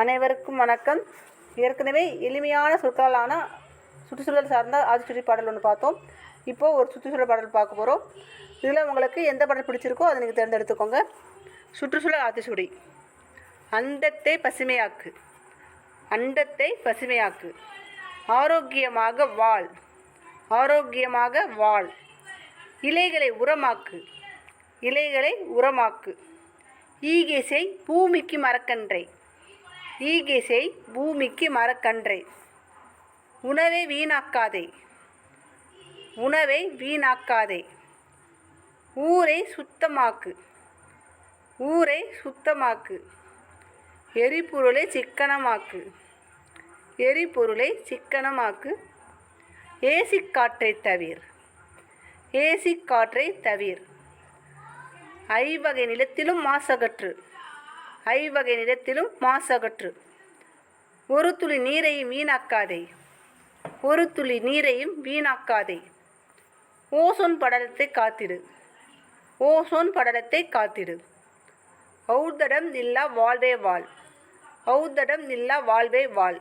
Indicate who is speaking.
Speaker 1: அனைவருக்கும் வணக்கம். ஏற்கனவே எளிமையான சொற்களாலான சுற்றுச்சூழல் சார்ந்த ஆதிச்சுடி பாடல் ஒன்று பார்த்தோம். இப்போது ஒரு சுற்றுச்சூழல் பாடல் பார்க்க போகிறோம் இதில் உங்களுக்கு எந்த பாடல் பிடிச்சிருக்கோ அதை நீங்கள் தேர்ந்தெடுத்துக்கோங்க. சுற்றுச்சூழல் ஆத்திச்சுடி அண்டத்தை பசுமையாக்கு. அண்டத்தை பசுமையாக்கு. ஆரோக்கியமாக வாழ். ஆரோக்கியமாக வாழ். இலைகளை உரமாக்கு. இலைகளை உரமாக்கு. ஈகேசை பூமிக்கு மரக்கன்றை. ஈகிசை பூமிக்கு மரக்கன்றை உணவை வீணாக்காதே. உணவை வீணாக்காதே. ஊரை சுத்தமாக்கு. ஊரை சுத்தமாக்கு. எரிபொருளை சிக்கனமாக்கு. எரிபொருளை சிக்கனமாக்கு. ஏசி காற்றை தவிர். ஏசி காற்றை தவிர். ஐவகை நிலத்திலும் மாசகற்று. ஐவகை நிலத்திலும் மாசகற்று. ஒரு துளி நீரையும் வீணாக்காதே. ஒரு துளி நீரையும் வீணாக்காதே. ஓசோன் படலத்தை காத்திடு ஓசோன் படலத்தை காத்திடு ஔதடம் இல்லா வாழ்வே வாழ். ஔதடம் இல்லா வாழ்வே வாழ்.